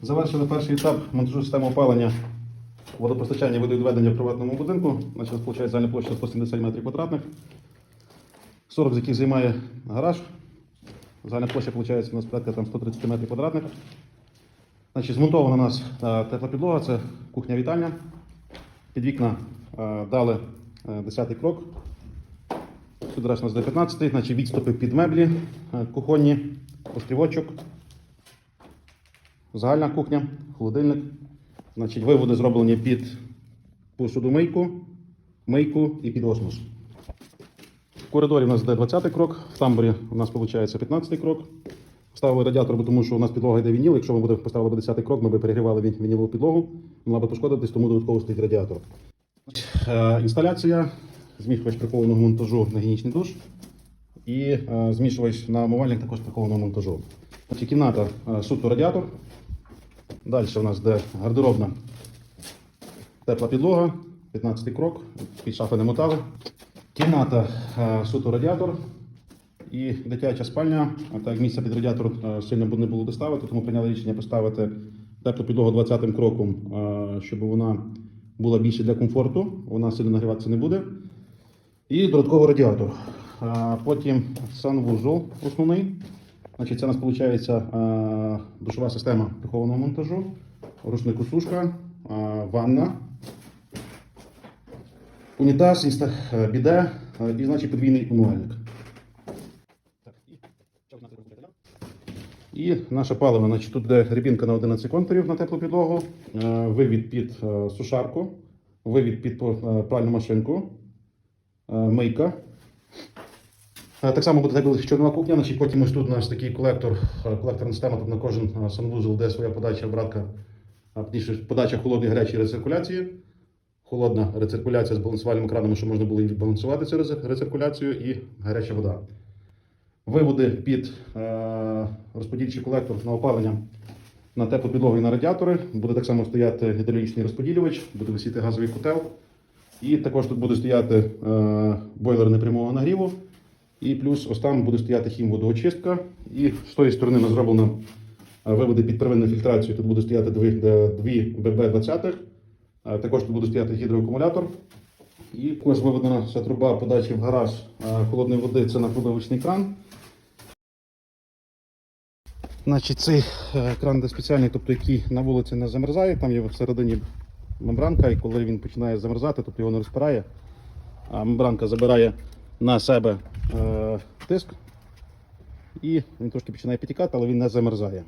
Завершили перший етап монтажу системи опалення водопостачання водовідведення в приватному будинку. Значить, виходить загальна площа 170 метрів квадратних. 40 з яких займає гараж. Загальна площа виходить у нас порядка там 130 метрів квадратних. Значить, змонтована у нас е, тепла підлога, це кухня-вітальня. Під вікна е, дали е, 10 крок. Зараз у нас до 15 значить відступи під меблі, е, кухонні, острівочок, загальна кухня, холодильник. Значить, виводи зроблені під посудомийку, мийку і під осмос. В коридорі у нас йде 20-й крок, в тамбурі у нас виходить 15 крок. Ставили радіатор, бо тому що у нас підлога йде вініл. Якщо ми будемо поставили б 10 крок, ми б перегрівали він- вінілову підлогу, могла б пошкодитись, тому додатково стоїть радіатор. Е, інсталяція, змішувач прикованого монтажу на гігієнічний душ і е, змішувач на омивальник також прикованого монтажу. Значить, кімната е, суто радіатор. Далі у нас йде гардеробна тепла підлога, 15 крок, під шафи не мотали. Кімната е, суто радіатор і дитяча спальня. А так як місця під радіатор сильно не було доставити, тому прийняли рішення поставити теплу підлогу 20-м кроком, щоб вона була більше для комфорту, вона сильно нагріватися не буде. І додатково радіатор. Потім санвузол основний. Значить, це у нас виходить душова система прихованого монтажу, рушнику сушка, ванна, унітаз, е, біде і значить подвійний умивальник. І наша палива, значить, тут де рібінка на 11 контурів на теплу підлогу, е, вивід під е, сушарку, вивід під пральну машинку, мийка. Е, Так само буде буде чорнова кухня, значить, потім ось тут у нас такий колектор, е, колекторна система, тут на кожен е, санвузол, де своя подача, обратка, подача холодної гарячої рециркуляції. Холодна рециркуляція з балансувальними кранами, щоб можна було і відбалансувати цю рециркуляцію, і гаряча вода. Виводи під розподільчий колектор на опалення на теплу підлогу і на радіатори. Буде так само стояти гідравлічний розподілювач, буде висіти газовий котел. І також тут буде стояти бойлер непрямого нагріву. І плюс ось там буде стояти хімводоочистка. І з тої сторони ми зроблено е, виводи під первинну фільтрацію. Тут буде стояти дві, дві ББ-20. Е, Також тут буде стояти гідроакумулятор. І ось виведена ця труба подачі в гараж е, холодної води. Це на пробивочний кран. Значить, цей е, кран де спеціальний, тобто який на вулиці не замерзає, там є всередині мембранка, і коли він починає замерзати, тобто його не розпирає, а мембранка забирає на себе е, тиск, і він трошки починає підтікати, але він не замерзає.